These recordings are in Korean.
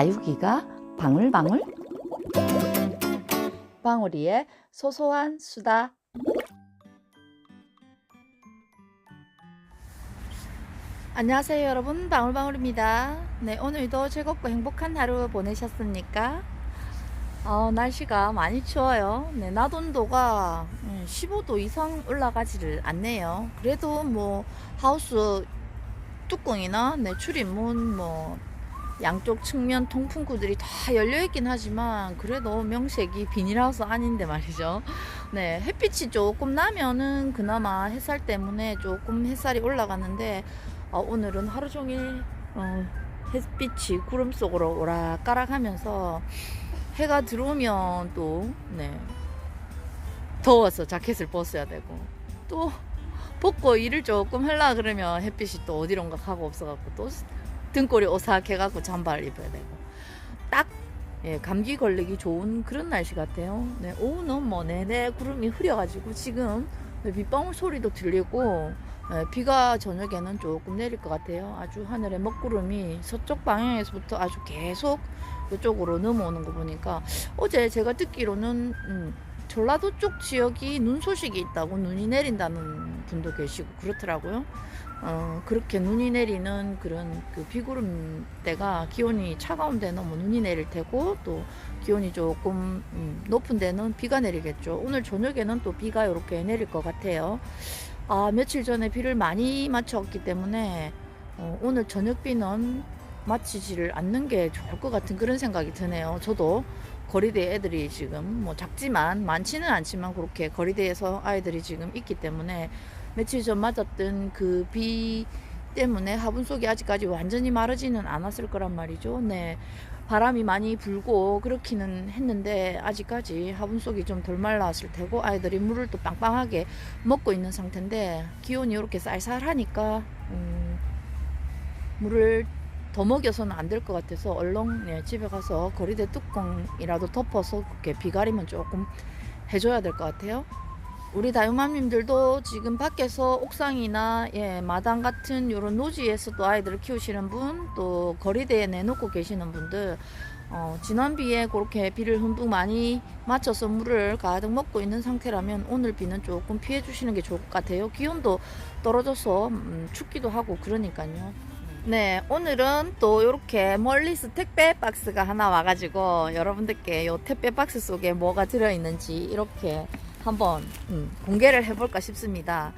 다육이가 방울방울? 방울이의 소소한 수다. 안녕하세요 여러분. 방울방울입니다. 네 오늘도 즐겁고 행복한 하루 보내셨습니까? 어, 날씨가 많이 추워요. 네 낮 온도가 15도 이상 올라가지를 않네요. 그래도 뭐 하우스 뚜껑이나 네, 출입문 뭐 양쪽 측면 통풍구들이 다 열려 있긴 하지만 그래도 명색이 비닐하우스 아닌데 말이죠. 네, 햇빛이 조금 나면은 그나마 햇살 때문에 조금 햇살이 올라가는데 어, 오늘은 하루 종일 어, 햇빛이 구름 속으로 오락가락하면서 해가 들어오면 또 네, 더워서 자켓을 벗어야 되고 또 벗고 일을 조금 하려 그러면 햇빛이 또 어디론가 가고 없어갖고 또 등골이 오싹해갖고 잠바를 입어야 되고 딱 예, 감기 걸리기 좋은 그런 날씨 같아요. 네, 오후는 뭐 내내 구름이 흐려가지고 지금 네, 빗방울 소리도 들리고 예, 비가 저녁에는 조금 내릴 것 같아요. 아주 하늘에 먹구름이 서쪽 방향에서부터 아주 계속 이쪽으로 넘어오는 거 보니까 어제 제가 듣기로는 음, 전라도 쪽 지역이 눈 소식이 있다고 눈이 내린다는 분도 계시고 그렇더라고요. 어, 그렇게 눈이 내리는 그런 그 비구름 때가 기온이 차가운 데는 뭐 눈이 내릴 테고 또 기온이 조금 음, 높은 데는 비가 내리겠죠. 오늘 저녁에는 또 비가 이렇게 내릴 것 같아요. 아, 며칠 전에 비를 많이 맞췄기 때문에 어, 오늘 저녁 비는 맞히지를 않는 게 좋을 것 같은 그런 생각이 드네요. 저도 거리대 애들이 지금 뭐 작지만 많지는 않지만 그렇게 거리대에서 아이들이 지금 있기 때문에 며칠 전 맞았던 그 비 때문에 화분 속이 아직까지 완전히 마르지는 않았을 거란 말이죠. 네. 바람이 많이 불고 그렇기는 했는데 아직까지 화분 속이 좀 덜 말랐을 테고 아이들이 물을 또 빵빵하게 먹고 있는 상태인데 기온이 이렇게 쌀쌀하니까 음, 물을 더 먹여서는 안 될 것 같아서 얼렁 네, 집에 가서 거리대 뚜껑이라도 덮어서 그렇게 비가리면 조금 해줘야 될 것 같아요. 우리 다육맘님들도 지금 밖에서 옥상이나 예, 마당 같은 이런 노지에서도 아이들을 키우시는 분, 또 거리대에 내놓고 계시는 분들, 어, 지난 비에 그렇게 비를 흠뻑 많이 맞춰서 물을 가득 먹고 있는 상태라면 오늘 비는 조금 피해 주시는 게 좋을 것 같아요. 기온도 떨어져서 음, 춥기도 하고 그러니까요. 네, 오늘은 또 이렇게 멀리서 택배 박스가 하나 와가지고 여러분들께 요 택배 박스 속에 뭐가 들어있는지 이렇게 한번 음, 공개를 해볼까 싶습니다.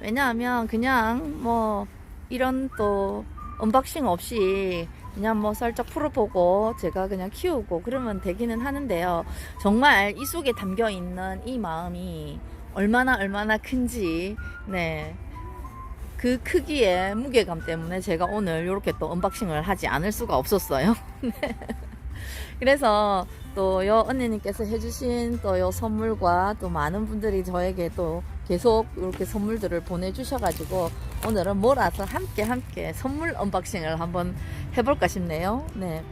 왜냐하면 그냥 뭐 이런 또 언박싱 없이 그냥 뭐 살짝 풀어보고 제가 그냥 키우고 그러면 되기는 하는데요. 정말 이 속에 담겨 있는 이 마음이 얼마나 얼마나 큰지 네. 그 크기의 무게감 때문에 제가 오늘 이렇게 또 언박싱을 하지 않을 수가 없었어요. 네. 그래서 또 요 언니님께서 해주신 또 요 선물과 또 많은 분들이 저에게 또 계속 이렇게 선물들을 보내주셔가지고 오늘은 몰아서 함께 함께 선물 언박싱을 한번 해볼까 싶네요. 네.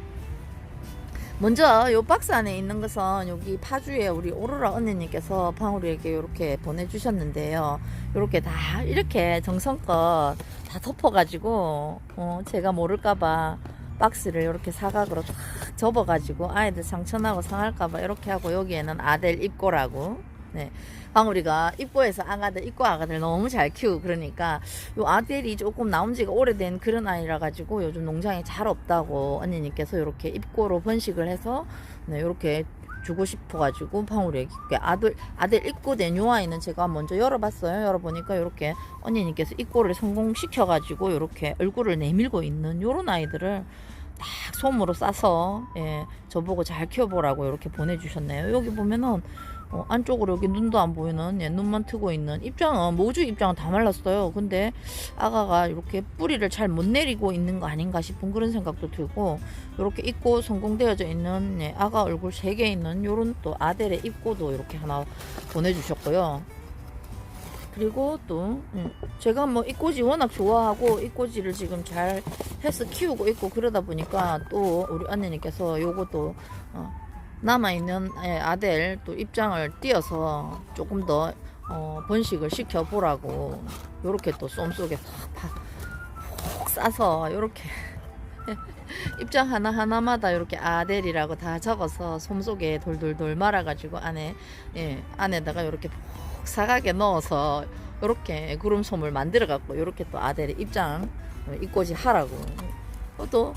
먼저 요 박스 안에 있는 것은 여기 파주에 우리 오로라 언니님께서 방울이에게 이렇게 보내주셨는데요. 이렇게 다 이렇게 정성껏 다 덮어가지고 어, 제가 모를까봐 박스를 이렇게 사각으로 탁 접어가지고 아이들 상처나고 상할까봐 이렇게 하고 여기에는 아들 입고라고 네. 방울이가 입고해서 아가들 입고 아가들 너무 잘 키우고 그러니까 요 아들이 조금 나온 지가 오래된 그런 아이라 가지고 요즘 농장에 잘 없다고 언니님께서 이렇게 입고로 번식을 해서 네, 이렇게 주고 싶어 가지고 방울이에게 아들 아들 입고 된 요 아이는 제가 먼저 열어봤어요. 열어보니까 이렇게 언니님께서 입고를 성공시켜 가지고 이렇게 얼굴을 내밀고 있는 요런 아이들을 딱 솜으로 싸서 예, 저보고 잘 키워보라고 이렇게 보내주셨네요. 여기 보면은 어, 안쪽으로 여기 눈도 안 보이는 예, 눈만 트고 있는 입장은 모주 입장은 다 말랐어요. 근데 아가가 이렇게 뿌리를 잘 못 내리고 있는 거 아닌가 싶은 그런 생각도 들고 이렇게 입고 성공되어져 있는 예, 아가 얼굴 세 개 있는 요런 또 아델의 입고도 이렇게 하나 보내주셨고요. 그리고 또 음, 제가 뭐 입꼬지 워낙 좋아하고 입꼬지를 지금 잘 해서 키우고 있고 그러다 보니까 또 우리 언니님께서 요것도 어, 남아있는 예, 아델 또 입장을 띄어서 조금 더 어, 번식을 시켜 보라고 요렇게 또 쏨 속에 팍팍 푹 싸서 요렇게 입장 하나 하나마다 이렇게 아델이라고 다 적어서 솜 속에 돌돌돌 말아가지고 안에 예 안에다가 이렇게 푹 사각에 넣어서 이렇게 구름 솜을 만들어 갖고 이렇게 또 아델의 입장 어, 입고지 하라고. 어, 또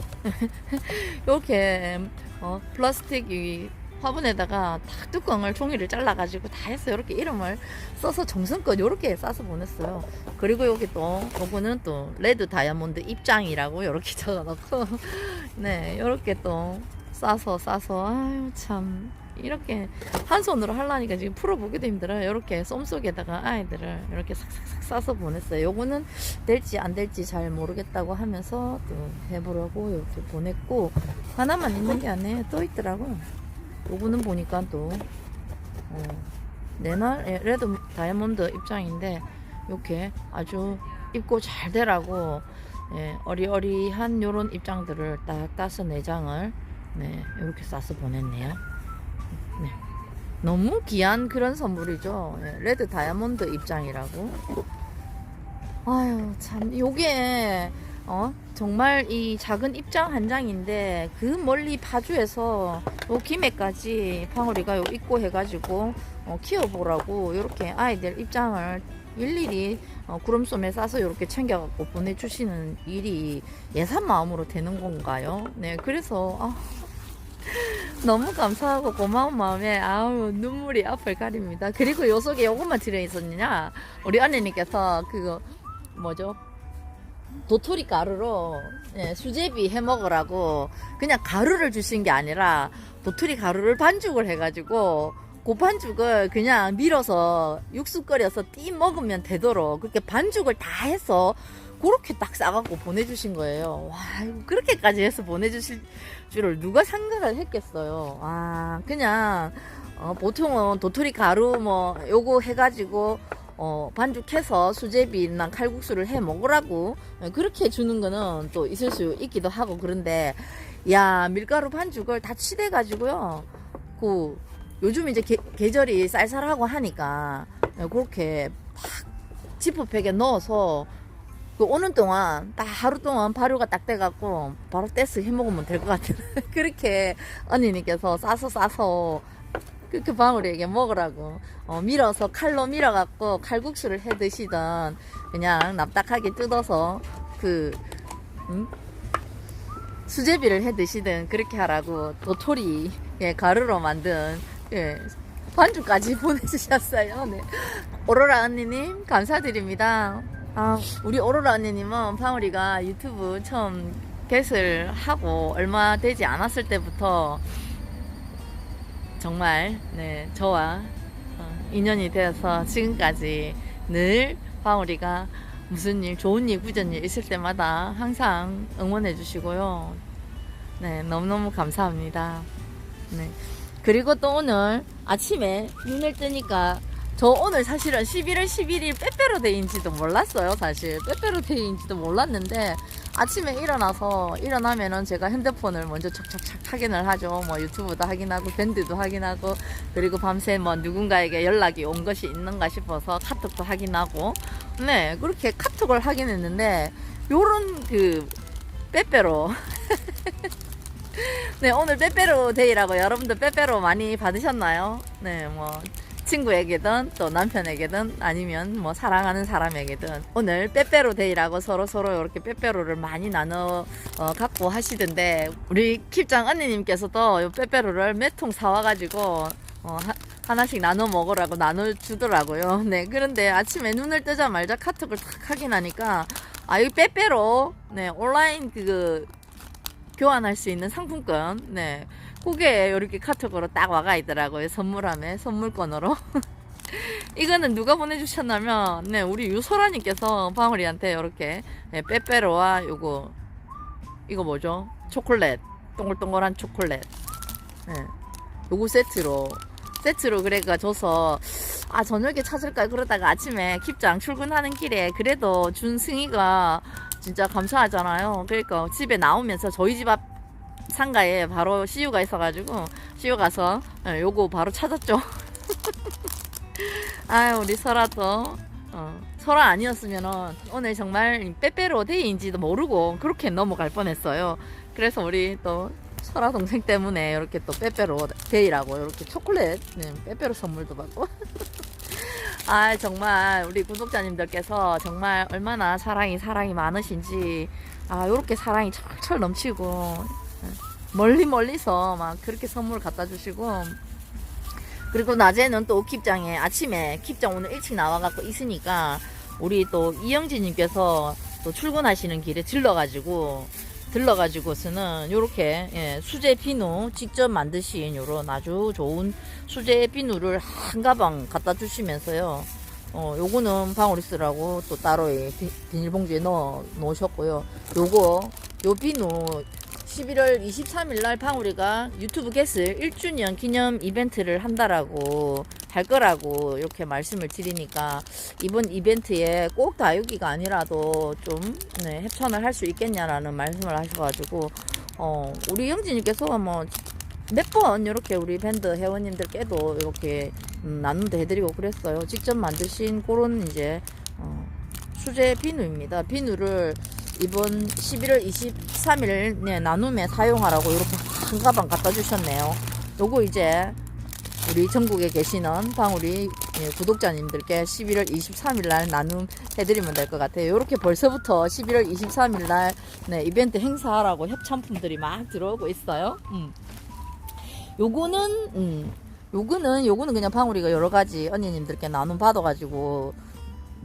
이렇게 어, 플라스틱 이 화분에다가 딱 뚜껑을 종이를 잘라가지고 다 해서 이렇게 이름을 써서 정성껏 이렇게 싸서 보냈어요. 그리고 여기 또 요거는 또 레드 다이아몬드 입장이라고 이렇게 적어놓고. 네 이렇게 또 싸서 싸서. 아유 참 이렇게 한 손으로 하려니까 지금 풀어보기도 힘들어요. 이렇게 솜 속에다가 아이들을 이렇게 싹싹싹 싸서 보냈어요. 요거는 될지 안 될지 잘 모르겠다고 하면서 또 해보려고 이렇게 보냈고 하나만 있는 게 아니에요. 또 있더라고요. 요거는 보니까 또 어, 내날 예, 레드 다이아몬드 입장인데 이렇게 아주 입고 잘 되라고 예, 어리어리한 요런 입장들을 딱 따서 내장을 네, 이렇게 싸서 보냈네요. 네. 너무 귀한 그런 선물이죠. 예, 레드 다이아몬드 입장이라고. 아유, 참, 요게, 어, 정말 이 작은 입장 한 장인데, 그 멀리 파주에서 요 김해까지 방울이가 요 입고 해가지고, 어, 키워보라고, 요렇게 아이들 입장을 일일이 어, 구름솜에 싸서 이렇게 챙겨갖고 보내주시는 일이 예산 마음으로 되는 건가요? 네, 그래서, 아, 너무 감사하고 고마운 마음에 아우 눈물이 앞을 가립니다. 그리고 요 속에 요것만 들어있었느냐? 우리 언니님께서 그거 뭐죠? 도토리 가루로 예, 수제비 해 먹으라고 그냥 가루를 주신 게 아니라 도토리 가루를 반죽을 해가지고 그 반죽을 그냥 밀어서 육수 끓여서 띠 먹으면 되도록 그렇게 반죽을 다 해서 그렇게 딱 싸갖고 보내주신 거예요. 와, 그렇게까지 해서 보내주실 줄을 누가 생각을 했겠어요. 아, 그냥, 어, 보통은 도토리 가루 뭐, 요거 해가지고, 어, 반죽해서 수제비나 칼국수를 해 먹으라고, 예, 그렇게 주는 거는 또 있을 수 있기도 하고, 그런데, 야, 밀가루 반죽을 다 치대 가지고요, 그, 요즘 이제 게, 계절이 쌀쌀하고 하니까, 예, 그렇게 탁 지퍼백에 넣어서, 그 오는 동안 딱 하루 동안 발효가 딱 돼갖고 바로 떼서 해 먹으면 될 것 같아요. 그렇게 언니님께서 싸서 싸서 그렇게 방울이에게 먹으라고 어, 밀어서 칼로 밀어갖고 칼국수를 해 드시던 그냥 납작하게 뜯어서 그 음? 수제비를 해 드시든 그렇게 하라고 도토리 예, 가루로 만든 예, 반죽까지 보내주셨어요. 네. 오로라 언니님 감사드립니다. 아, 우리 오로라 언니님은 방울이가 유튜브 처음 개설 하고 얼마 되지 않았을 때부터 정말 네, 저와 어, 인연이 되어서 지금까지 늘 방울이가 무슨 일, 좋은 일, 부전 일 있을 때마다 항상 응원해 주시고요. 네, 너무너무 감사합니다. 네. 그리고 또 오늘 아침에 눈을 뜨니까 저 오늘 사실은 11월 11일 빼빼로데이인지도 몰랐어요, 사실. 빼빼로데이인지도 몰랐는데, 아침에 일어나서, 일어나면은 제가 핸드폰을 먼저 척척척 확인을 하죠. 뭐 유튜브도 확인하고, 밴드도 확인하고, 그리고 밤새 뭐 누군가에게 연락이 온 것이 있는가 싶어서 카톡도 확인하고, 네, 그렇게 카톡을 확인했는데, 요런 그, 빼빼로. 네, 오늘 빼빼로 데이라고 여러분들 빼빼로 많이 받으셨나요? 네, 뭐, 친구에게든 또 남편에게든 아니면 뭐 사랑하는 사람에게든 오늘 빼빼로 데이라고 서로 서로 이렇게 빼빼로를 많이 나눠 어, 갖고 하시던데 우리 킵장 언니님께서도 이 빼빼로를 몇 통 사와가지고 어, 하, 하나씩 나눠 먹으라고 나눠 주더라고요. 네 그런데 아침에 눈을 뜨자마자 카톡을 탁 확인하니까 아이 빼빼로 네 온라인 그 교환할 수 있는 상품권 네 그게 이렇게 카톡으로 딱 와가 있더라고요. 선물함에 선물권으로. 이거는 누가 보내주셨냐면 네 우리 유소라님께서 방울이한테 이렇게 네, 빼빼로와 요거 이거 뭐죠? 초콜릿 동글동글한 초콜릿 네, 요거 세트로 세트로 그래가 줘서 아 저녁에 찾을까 그러다가 아침에 킵장 출근하는 길에 그래도 준 승희가 진짜 감사하잖아요. 그러니까 집에 나오면서 저희 집 앞 상가에 바로 CU가 있어가지고 CU 가서 예, 요거 바로 찾았죠. 아유 우리 설아도 어, 설아 아니었으면은 오늘 정말 빼빼로 데이인지도 모르고 그렇게 넘어갈 뻔했어요. 그래서 우리 또 설아 동생 때문에 이렇게 또 빼빼로 데이라고 이렇게 초콜릿 네, 빼빼로 선물도 받고 아 정말 우리 구독자님들께서 정말 얼마나 사랑이 사랑이 많으신지 아 이렇게 사랑이 철철 넘치고 멀리 멀리서 막 그렇게 선물 갖다 주시고 그리고 낮에는 또 킵장에 아침에 킵장 오늘 일찍 나와갖고 있으니까 우리 또 이영진님께서 또 출근하시는 길에 들러가지고 들러가지고서는 요렇게 예, 수제 비누 직접 만드신 요런 아주 좋은 수제 비누를 한 가방 갖다 주시면서요. 어, 요거는 방울이 쓰라고 또 따로 비닐봉지에 넣어 놓으셨고요. 요거 요 비누 11월 23일 날 방울이가 유튜브 게스 1주년 기념 이벤트를 한다라고 할 거라고 이렇게 말씀을 드리니까 이번 이벤트에 꼭 다육이가 아니라도 좀 네, 협찬을 할 수 있겠냐라는 말씀을 하셔가지고 어, 우리 영진님께서 뭐 몇 번 이렇게 우리 밴드 회원님들께도 이렇게 음, 나눔도 해드리고 그랬어요. 직접 만드신 그런 이제 어, 수제 비누입니다. 비누를 이번 11월 23일 네, 나눔에 사용하라고 이렇게 한 가방 갖다 주셨네요. 요거 이제 우리 전국에 계시는 방우리 예, 구독자님들께 11월 23일 날 나눔 해드리면 될 것 같아요. 이렇게 벌써부터 11월 23일 날 네, 이벤트 행사하라고 협찬품들이 막 들어오고 있어요. 음. 요거는 음, 요거는 요거는 그냥 방우리가 여러 가지 언니님들께 나눔 받아가지고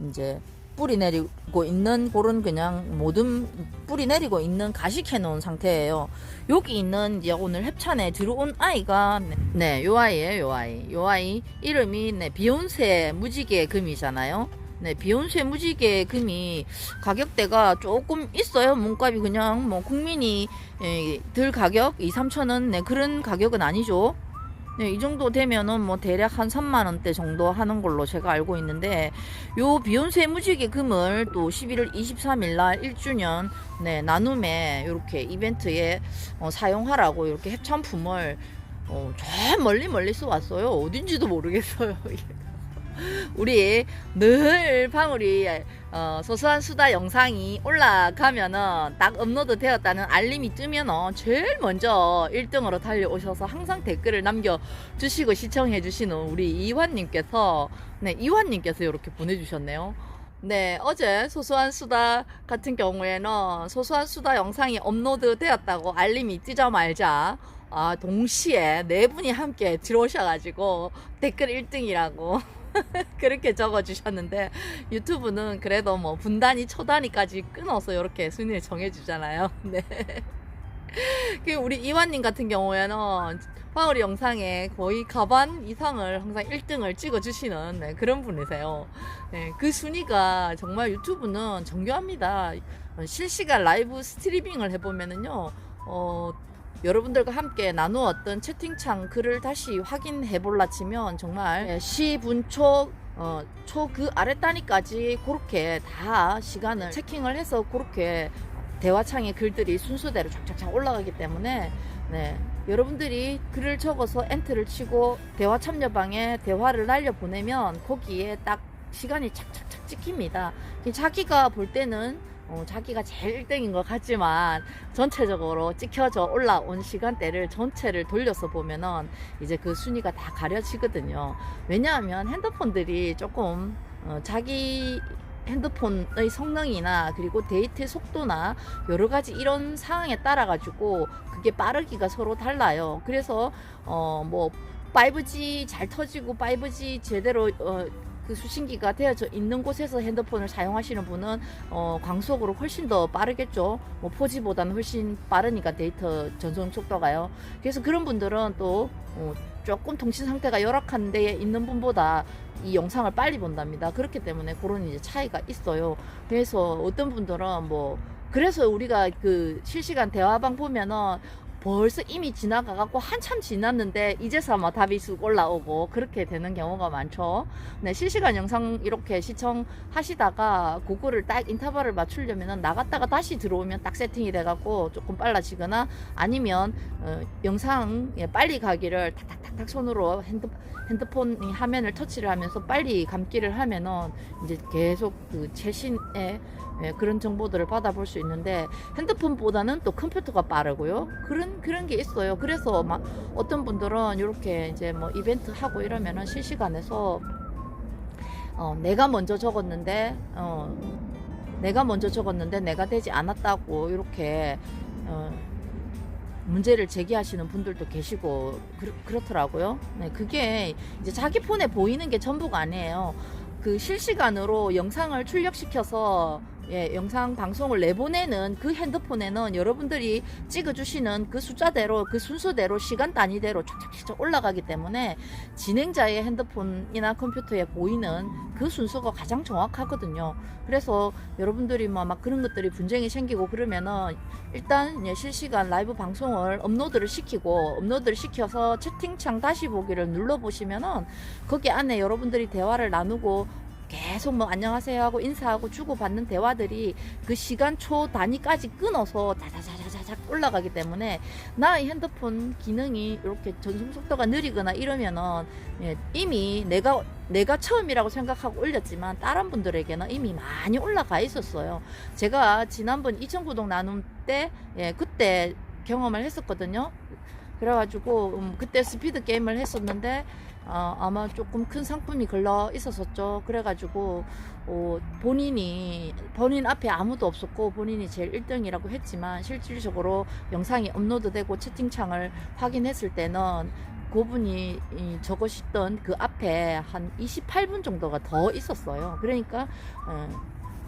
이제 뿌리 내리고 있는 그런 그냥 모든 뿌리 내리고 있는 가식해 놓은 상태예요. 여기 있는 이제 오늘 협찬에 들어온 아이가 네, 요 아이예요, 요 아이. 요 아이 이름이 네, 비욘세 무지개 금이잖아요. 네, 비욘세 무지개 금이 가격대가 조금 있어요. 몸값이 그냥 뭐 국민이 예, 들 가격 2, 3천 원 네, 그런 가격은 아니죠. 네, 이 정도 되면은 뭐 대략 한 3만 원대 정도 하는 걸로 제가 알고 있는데 요 비욘세 무지개 금을 또 11월 23일 날 1주년 네, 나눔에 이렇게 이벤트에 어, 사용하라고 이렇게 협찬품을 어, 저 멀리 멀리서 왔어요. 어딘지도 모르겠어요. 우리 늘 방울이 어, 소소한 수다 영상이 올라가면은 딱 업로드 되었다는 알림이 뜨면은 제일 먼저 1등으로 달려오셔서 항상 댓글을 남겨주시고 시청해주시는 우리 이환님께서 네 이환님께서 이렇게 보내주셨네요. 네, 어제 소소한 수다 같은 경우에는 소소한 수다 영상이 업로드 되었다고 알림이 뜨자마자 아, 동시에 네 분이 함께 들어오셔가지고 댓글 1등이라고 그렇게 적어주셨는데 유튜브는 그래도 뭐 분단위 초단위까지 끊어서 이렇게 순위를 정해주잖아요. 네. 그 우리 이완님 같은 경우에는 파울이 영상에 거의 가반 이상을 항상 1등을 찍어주시는 네, 그런 분이세요. 네, 그 순위가 정말 유튜브는 정교합니다. 어, 실시간 라이브 스트리밍을 해보면은요, 어, 여러분들과 함께 나누었던 채팅창 글을 다시 확인해 볼라 치면 정말 네, 시분초 어, 초 그 아래 단위까지 그렇게 다 시간을 체킹을 해서 그렇게 대화창에 글들이 순서대로 쫙쫙쫙 올라가기 때문에 네, 여러분들이 글을 적어서 엔트를 치고 대화 참여방에 대화를 날려 보내면 거기에 딱 시간이 착착착 찍힙니다. 자기가 볼 때는 어, 자기가 제일 1등인 것 같지만 전체적으로 찍혀져 올라온 시간대를 전체를 돌려서 보면은 이제 그 순위가 다 가려지거든요. 왜냐하면 핸드폰들이 조금 어, 자기 핸드폰의 성능이나 그리고 데이트 속도나 여러 가지 이런 상황에 따라 가지고 그게 빠르기가 서로 달라요. 그래서 어 뭐 5G 잘 터지고 5G 제대로 어, 그 수신기가 되어져 있는 곳에서 핸드폰을 사용하시는 분은 어, 광속으로 훨씬 더 빠르겠죠. 뭐 4G보다는 훨씬 빠르니까 데이터 전송 속도가요. 그래서 그런 분들은 또 어, 조금 통신 상태가 열악한 데에 있는 분보다 이 영상을 빨리 본답니다. 그렇기 때문에 그런 이제 차이가 있어요. 그래서 어떤 분들은 뭐 그래서 우리가 그 실시간 대화방 보면은 벌써 이미 지나가갖고 한참 지났는데 이제서야 답이 쑥 올라오고 그렇게 되는 경우가 많죠. 네, 실시간 영상 이렇게 시청하시다가 그거를 딱 인터벌을 맞추려면 나갔다가 다시 들어오면 딱 세팅이 돼갖고 조금 빨라지거나 아니면 어, 영상 예, 빨리 가기를 탁탁탁탁 손으로 핸드, 핸드폰 이 화면을 터치를 하면서 빨리 감기를 하면은 이제 계속 그 최신의 예, 그런 정보들을 받아볼 수 있는데 핸드폰보다는 또 컴퓨터가 빠르고요. 그런 그런 게 있어요. 그래서 막 어떤 분들은 이렇게 이제 뭐 이벤트 하고 이러면은 실시간에서 어, 내가 먼저 적었는데 어, 내가 먼저 적었는데 내가 되지 않았다고 이렇게 어, 문제를 제기하시는 분들도 계시고 그렇, 더라고요 네, 그게 이제 자기 폰에 보이는 게 전부가 아니에요. 그 실시간으로 영상을 출력시켜서 예, 영상 방송을 내보내는 그 핸드폰에는 여러분들이 찍어주시는 그 숫자대로 그 순서대로 시간 단위대로 촉촉촉 올라가기 때문에 진행자의 핸드폰이나 컴퓨터에 보이는 그 순서가 가장 정확하거든요. 그래서 여러분들이 뭐막 그런 것들이 분쟁이 생기고 그러면은 일단 예, 실시간 라이브 방송을 업로드를 시키고 업로드를 시켜서 채팅창 다시 보기를 눌러보시면은 거기 안에 여러분들이 대화를 나누고 계속 뭐 안녕하세요 하고 인사하고 주고받는 대화들이 그 시간 초 단위까지 끊어서 자자자자자작 올라가기 때문에 나의 핸드폰 기능이 이렇게 전송 속도가 느리거나 이러면은 예, 이미 내가 내가 처음이라고 생각하고 올렸지만 다른 분들에게는 이미 많이 올라가 있었어요. 제가 지난번 2,000구독 나눔 때 예, 그때 경험을 했었거든요. 그래가지고 음, 그때 스피드 게임을 했었는데 어, 아마 조금 큰 상품이 걸려 있었었죠. 그래가지고 어, 본인이 본인 앞에 아무도 없었고 본인이 제일 1등이라고 했지만 실질적으로 영상이 업로드되고 채팅창을 확인했을 때는 그분이 이 적으셨던 그 앞에 한 28분 정도가 더 있었어요. 그러니까 어,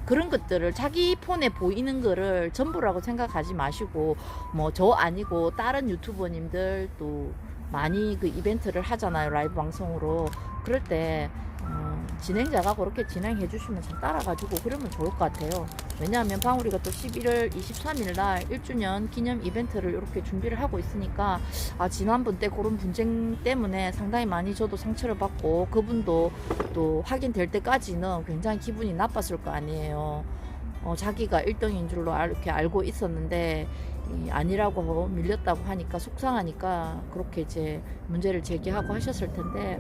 그런 것들을 자기 폰에 보이는 거를 전부라고 생각하지 마시고 뭐 저 아니고 다른 유튜버님들 또 많이 그 이벤트를 하잖아요 라이브 방송으로. 그럴 때 어, 진행자가 그렇게 진행해 주시면 좀 따라가지고 그러면 좋을 것 같아요. 왜냐하면 방울이가 또 11월 23일 날 1주년 기념 이벤트를 이렇게 준비를 하고 있으니까 아 지난번 때 그런 분쟁 때문에 상당히 많이 저도 상처를 받고 그분도 또 확인될 때까지는 굉장히 기분이 나빴을 거 아니에요. 어, 자기가 1등인 줄로 알- 이렇게 알고 있었는데 이 아니라고 밀렸다고 하니까 속상하니까 그렇게 이제 문제를 제기하고 하셨을 텐데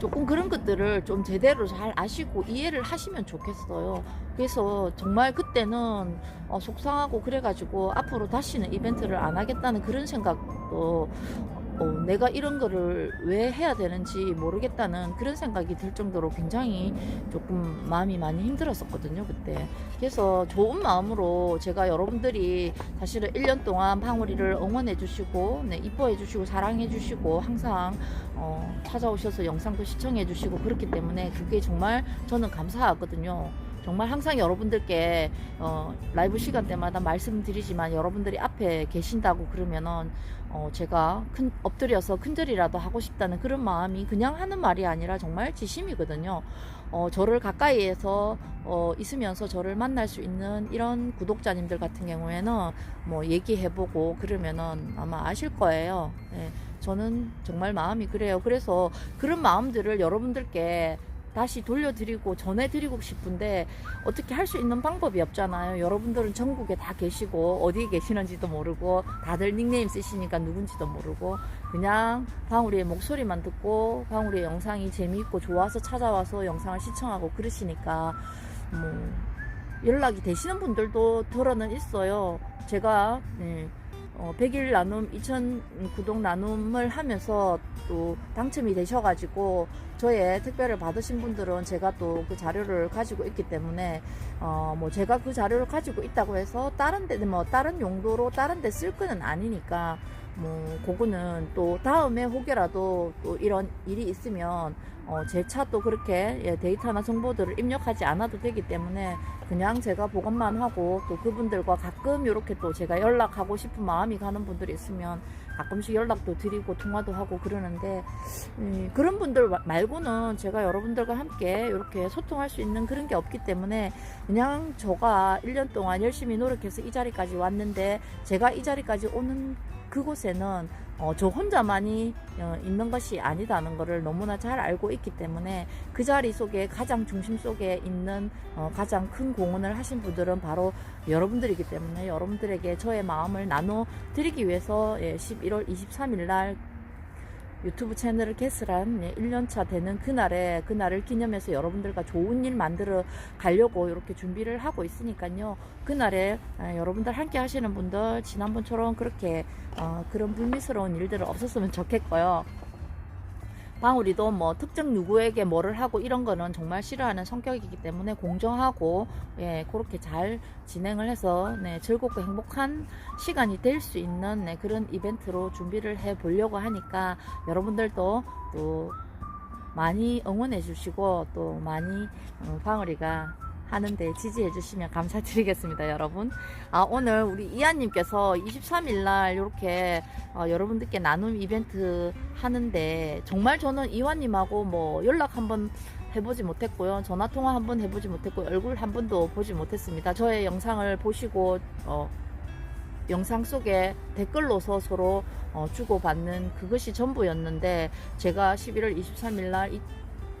조금 그런 것들을 좀 제대로 잘 아시고 이해를 하시면 좋겠어요. 그래서 정말 그때는 어, 속상하고 그래가지고 앞으로 다시는 이벤트를 안 하겠다는 그런 생각도 어, 내가 이런 거를 왜 해야 되는지 모르겠다는 그런 생각이 들 정도로 굉장히 조금 마음이 많이 힘들었었거든요, 그때. 그래서 좋은 마음으로 제가 여러분들이 사실은 1년 동안 방울이를 응원해 주시고, 네, 이뻐해 주시고, 사랑해 주시고, 항상, 어, 찾아오셔서 영상도 시청해 주시고, 그렇기 때문에 그게 정말 저는 감사하거든요. 정말 항상 여러분들께 어, 라이브 시간 때마다 말씀드리지만 여러분들이 앞에 계신다고 그러면은 어, 제가 큰 엎드려서 큰절이라도 하고 싶다는 그런 마음이 그냥 하는 말이 아니라 정말 지심이거든요. 어, 저를 가까이에서 어, 있으면서 저를 만날 수 있는 이런 구독자님들 같은 경우에는 뭐 얘기해보고 그러면은 아마 아실 거예요. 예, 저는 정말 마음이 그래요. 그래서 그런 마음들을 여러분들께 다시 돌려드리고 전해드리고 싶은데 어떻게 할 수 있는 방법이 없잖아요. 여러분들은 전국에 다 계시고 어디에 계시는지도 모르고 다들 닉네임 쓰시니까 누군지도 모르고 그냥 방울이의 목소리만 듣고 방울이의 영상이 재미있고 좋아서 찾아와서 영상을 시청하고 그러시니까 뭐 연락이 되시는 분들도 들어는 있어요. 제가 네, 어, 100일 나눔, 2000 구독 나눔을 하면서 또 당첨이 되셔가지고 저의 택배를 받으신 분들은 제가 또 그 자료를 가지고 있기 때문에 어, 뭐 제가 그 자료를 가지고 있다고 해서 다른 데, 뭐 다른 용도로 다른 데 쓸 거는 아니니까 뭐 그거는 또 다음에 혹여라도 또 이런 일이 있으면 어, 제 차도 그렇게 예, 데이터나 정보들을 입력하지 않아도 되기 때문에 그냥 제가 보관만 하고 또 그분들과 가끔 이렇게 또 제가 연락하고 싶은 마음이 가는 분들이 있으면 가끔씩 연락도 드리고 통화도 하고 그러는데 음, 그런 분들 마- 말고는 제가 여러분들과 함께 이렇게 소통할 수 있는 그런 게 없기 때문에 그냥 저가 1년 동안 열심히 노력해서 이 자리까지 왔는데 제가 이 자리까지 오는 그곳에는 어, 저 혼자만이 어, 있는 것이 아니다는 것을 너무나 잘 알고 있기 때문에 그 자리 속에 가장 중심 속에 있는 어, 가장 큰 공헌을 하신 분들은 바로 여러분들이기 때문에 여러분들에게 저의 마음을 나눠 드리기 위해서 예, 11월 23일 날 유튜브 채널을 개설한 예, 1년차 되는 그날에 그날을 기념해서 여러분들과 좋은 일 만들어 가려고 이렇게 준비를 하고 있으니까요. 그날에 아, 여러분들 함께 하시는 분들 지난번처럼 그렇게 어, 그런 불미스러운 일들은 없었으면 좋겠고요. 방울이도 뭐 특정 누구에게 뭐를 하고 이런 거는 정말 싫어하는 성격이기 때문에 공정하고 예 그렇게 잘 진행을 해서 네 즐겁고 행복한 시간이 될 수 있는 네, 그런 이벤트로 준비를 해 보려고 하니까 여러분들도 또 많이 응원해 주시고 또 많이 어, 방울이가 하는데 지지해 주시면 감사드리겠습니다, 여러분. 아, 오늘 우리 이한님께서 23일 날 이렇게 어, 여러분들께 나눔 이벤트 하는데 정말 저는 이완님하고 뭐 연락 한번 해보지 못했고요. 전화 통화 한번 해보지 못했고 얼굴 한 번도 보지 못했습니다. 저의 영상을 보시고 어, 영상 속에 댓글로서 서로 어, 주고받는 그것이 전부였는데 제가 11월 23일 날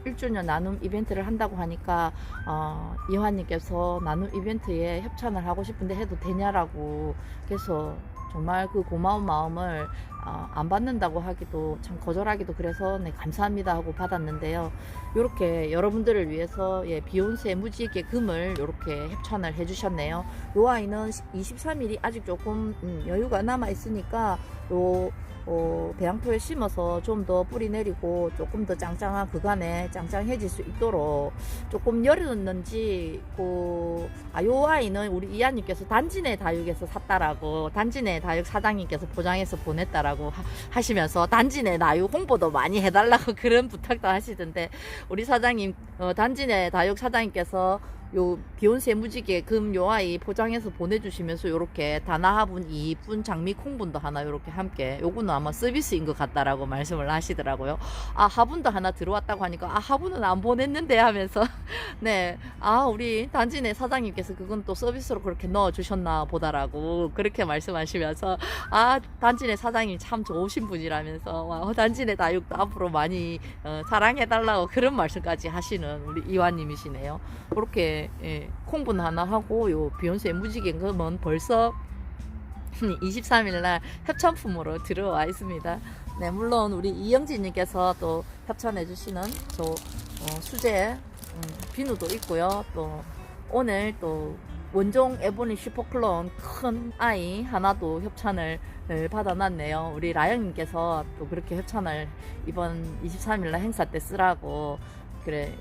1주년 나눔 이벤트를 한다고 하니까 어, 이화님께서 나눔 이벤트에 협찬을 하고 싶은데 해도 되냐라고 그래서 정말 그 고마운 마음을 어, 안 받는다고 하기도 참 거절하기도 그래서 네 감사합니다 하고 받았는데요. 이렇게 여러분들을 위해서 예, 비욘세 무지개 금을 이렇게 협찬을 해주셨네요. 요 아이는 23일이 아직 조금 음, 여유가 남아 있으니까 요 어, 배양토에 심어서 좀 더 뿌리 내리고 조금 더 짱짱한 그간에 짱짱해질 수 있도록 조금 열었는지 그, 아, 요 아이는 우리 이하님께서 단지내 다육에서 샀다라고 단지내 다육 사장님께서 포장해서 보냈다라고 하, 시면서 단지내 다육 홍보도 많이 해달라고 그런 부탁도 하시던데 우리 사장님 어, 단지 내 다육 사장님께서 요 비욘세 무지개 금 요 아이 포장해서 보내주시면서 요렇게 다나 화분 이쁜 장미 콩분도 하나 요렇게 함께 요거는 아마 서비스인 것 같다라고 말씀을 하시더라고요. 아 화분도 하나 들어왔다고 하니까 아 화분은 안 보냈는데 하면서 네 아 우리 단지네 사장님께서 그건 또 서비스로 그렇게 넣어 주셨나 보다라고 그렇게 말씀하시면서 아 단지네 사장님 참 좋으신 분이라면서 와, 단지네 다육도 앞으로 많이 어, 사랑해 달라고 그런 말씀까지 하시는 우리 이완님이시네요. 그렇게 예, 콩분 하나 하고 요 비욘세 무지개 금은 벌써 23일 날 협찬품으로 들어와 있습니다. 네, 물론 우리 이영진님께서 또 협찬해 주시는 저 어, 수제 음, 비누도 있고요. 또 오늘 또 원종 에보니 슈퍼클론 큰 아이 하나도 협찬을 네, 받아놨네요. 우리 라영님께서 또 그렇게 협찬을 이번 23일날 행사 때 쓰라고 그래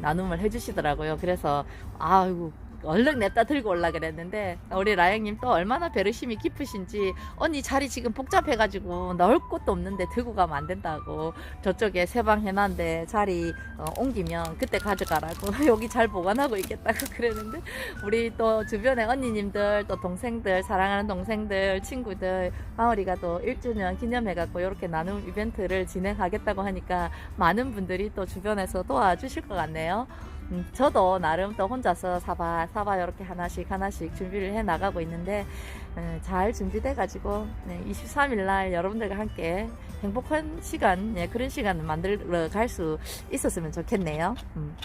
나눔을 해주시더라고요. 그래서 아이고 얼른 냈다 들고 올라 그랬는데 우리 라영님 또 얼마나 배려심이 깊으신지 언니 자리 지금 복잡해가지고 넣을 곳도 없는데 들고 가면 안 된다고 저쪽에 세방 해놨는데 자리 어, 옮기면 그때 가져가라고 여기 잘 보관하고 있겠다고 그랬는데 우리 또 주변에 언니님들 또 동생들 사랑하는 동생들 친구들 마을이가 또 1주년 기념해갖고 이렇게 나눔 이벤트를 진행하겠다고 하니까 많은 분들이 또 주변에서 도와주실 것 같네요. 음, 저도 나름 또 혼자서 사바 사바 이렇게 하나씩 하나씩 준비를 해 나가고 있는데 에, 잘 준비돼 가지고 네, 23일 날 여러분들과 함께 행복한 시간 예, 그런 시간을 만들어 갈 수 있었으면 좋겠네요. 음.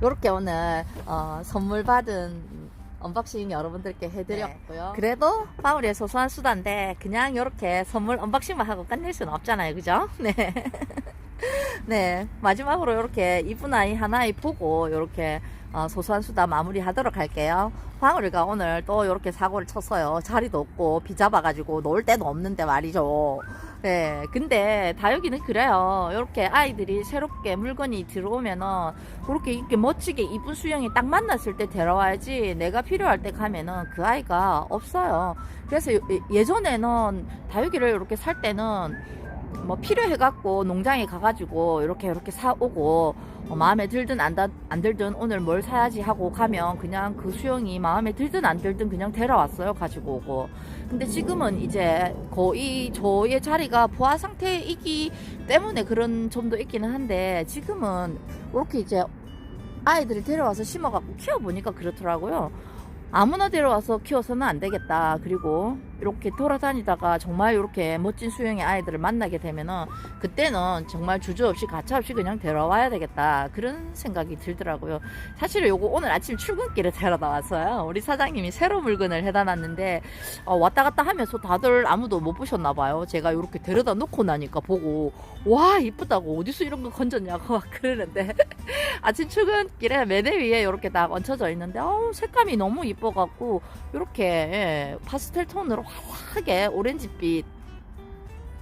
이렇게 오늘 어, 선물 받은 언박싱 여러분들께 해드렸고요. 그래도 마무리의 소소한 수다인데 그냥 이렇게 선물 언박싱만 하고 끝낼 수는 없잖아요, 그죠? 네. 네, 마지막으로 이렇게 이쁜 아이 하나에 보고 이렇게 어, 소소한 수다 마무리 하도록 할게요. 방울이가 오늘 또 이렇게 사고를 쳤어요. 자리도 없고 비 잡아 가지고 놀 데도 없는데 말이죠. 네, 근데 다육이는 그래요. 이렇게 아이들이 새롭게 물건이 들어오면은 그렇게 이렇게 멋지게 이쁜 수영이 딱 만났을 때 데려와야지 내가 필요할 때 가면은 그 아이가 없어요. 그래서 예- 예전에는 다육이를 이렇게 살 때는 뭐 필요해갖고 농장에 가가지고 이렇게 이렇게 사오고 어, 마음에 들든 안, 다- 안 들든 오늘 뭘 사야지 하고 가면 그냥 그 수영이 마음에 들든 안 들든 그냥 데려왔어요 가지고 오고 근데 지금은 이제 거의 저의 자리가 부하 상태이기 때문에 그런 점도 있기는 한데 지금은 이렇게 이제 아이들을 데려와서 심어갖고 키워보니까 그렇더라고요 아무나 데려와서 키워서는 안 되겠다. 그리고 이렇게 돌아다니다가 정말 이렇게 멋진 수영의 아이들을 만나게 되면은 그때는 정말 주저없이 가차없이 그냥 데려와야 되겠다. 그런 생각이 들더라고요. 사실 요거 오늘 아침 출근길에 데려다 왔어요. 우리 사장님이 새로 물건을 해다 놨는데 어, 왔다 갔다 하면서 다들 아무도 못 보셨나 봐요. 제가 이렇게 데려다 놓고 나니까 보고 와 이쁘다고 어디서 이런 거 건졌냐고 막 그러는데 아침 출근길에 매대 위에 이렇게 딱 얹혀져 있는데 어우 색감이 너무 이뻐갖고 이렇게 예, 파스텔 톤으로 화사하게 오렌지빛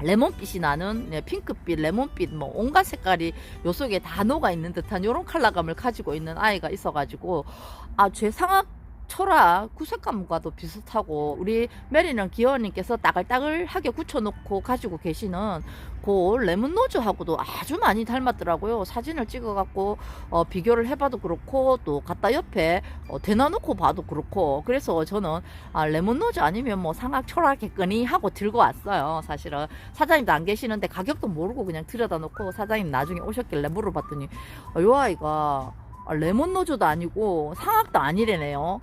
레몬빛이 나는 네, 핑크빛, 레몬빛 뭐 온갖 색깔이 요 속에 다 녹아 있는 듯한 이런 컬러감을 가지고 있는 아이가 있어가지고 아 제 상악 철화 구색감과도 비슷하고 우리 메리는 기어님께서 따글따글하게 굳혀놓고 가지고 계시는 그 레몬 노즈하고도 아주 많이 닮았더라고요. 사진을 찍어갖고 어, 비교를 해봐도 그렇고 또 갖다 옆에 어, 대놔놓고 봐도 그렇고 그래서 저는 아, 레몬 노즈 아니면 뭐 상악 철화겠거니 하고 들고 왔어요. 사실은 사장님도 안 계시는데 가격도 모르고 그냥 들여다 놓고 사장님 나중에 오셨길래 물어봤더니 아, 요 아이가 아, 레몬 노즈도 아니고 상악도 아니래네요.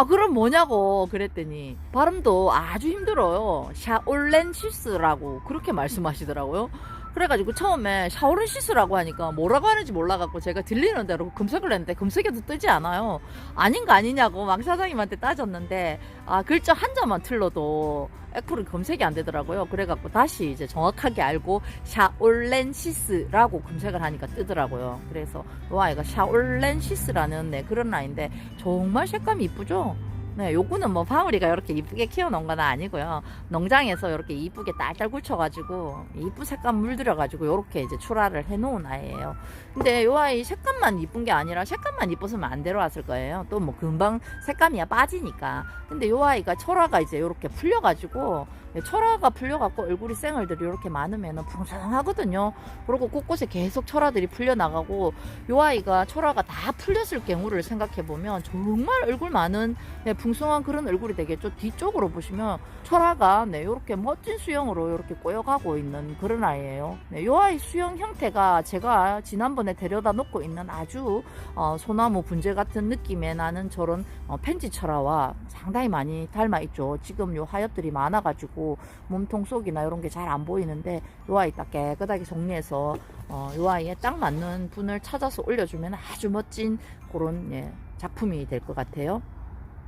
아 그럼 뭐냐고 그랬더니 발음도 아주 힘들어요. 샤올렌시스라고 그렇게 말씀하시더라고요 그래가지고 처음에 샤오렌시스라고 하니까 뭐라고 하는지 몰라갖고 제가 들리는 대로 검색을 했는데 검색해도 뜨지 않아요. 아닌가 아니냐고 막 사장님한테 따졌는데 아 글자 한자만 틀려도 애플은 검색이 안 되더라고요. 그래갖고 다시 이제 정확하게 알고 샤올렌시스라고 검색을 하니까 뜨더라고요. 그래서 와 아이가 샤올렌시스라는 네, 그런 아이인데 정말 색감이 이쁘죠? 네, 요거는 뭐 방울이가 이렇게 이쁘게 키워놓은 건 아니고요. 농장에서 이렇게 이쁘게 딸딸 굴쳐가지고 이쁜 색감 물들여가지고 이렇게 이제 출하를 해놓은 아이예요. 근데 요 아이 색감만 이쁜 게 아니라 색감만 이뻤으면 안 데려왔을 거예요. 또 뭐 금방 색감이야 빠지니까. 근데 요 아이가 철화가 이제 이렇게 풀려가지고 네, 철화가 풀려갖고 얼굴이 쌩얼들이 이렇게 많으면은 풍성하거든요. 그리고 곳곳에 계속 철화들이 풀려나가고 요 아이가 철화가 다 풀렸을 경우를 생각해 보면 정말 얼굴 많은 네, 풍성한 그런 얼굴이 되겠죠. 뒤쪽으로 보시면 철화가 네, 이렇게 멋진 수영으로 이렇게 꼬여가고 있는 그런 아이예요. 네, 요 아이 수영 형태가 제가 지난번에 데려다 놓고 있는 아주 어, 소나무 분재 같은 느낌의 나는 저런 어, 펜지 철화와 상당히 많이 닮아 있죠. 지금 요 하엽들이 많아가지고 몸통 속이나 이런 게 잘 안 보이는데 요 아이 딱 깨끗하게 정리해서 어, 요 아이에 딱 맞는 분을 찾아서 올려주면 아주 멋진 그런 예, 작품이 될 것 같아요.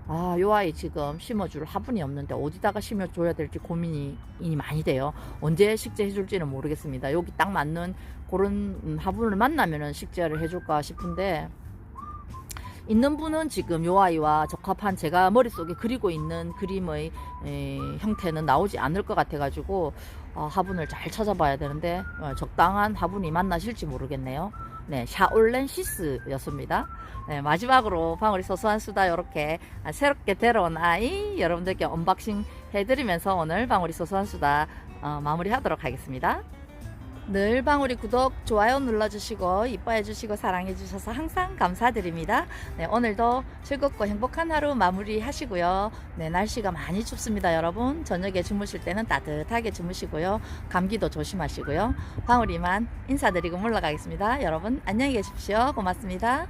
아, 요 아이 지금 심어줄 화분이 없는데 어디다가 심어줘야 될지 고민이 이 많이 돼요. 언제 식재해줄지는 모르겠습니다. 여기 딱 맞는 그런 음, 화분을 만나면은 식재를 해줄까 싶은데 있는 분은 지금 요 아이와 적합한 제가 머릿속에 그리고 있는 그림의 에, 형태는 나오지 않을 것 같아 가지고 어, 화분을 잘 찾아봐야 되는데 어, 적당한 화분이 만나실지 모르겠네요. 네, 샤올렌시스였습니다. 네, 마지막으로 방울이 소소한 수다 이렇게 새롭게 데려온 아이 여러분들께 언박싱 해드리면서 오늘 방울이 소소한 수다 어, 마무리하도록 하겠습니다. 늘 방울이 구독, 좋아요 눌러주시고 이뻐해주시고 사랑해주셔서 항상 감사드립니다. 네, 오늘도 즐겁고 행복한 하루 마무리하시고요. 네, 날씨가 많이 춥습니다, 여러분. 저녁에 주무실 때는 따뜻하게 주무시고요. 감기도 조심하시고요. 방울이만 인사드리고 물러가겠습니다. 여러분 안녕히 계십시오. 고맙습니다.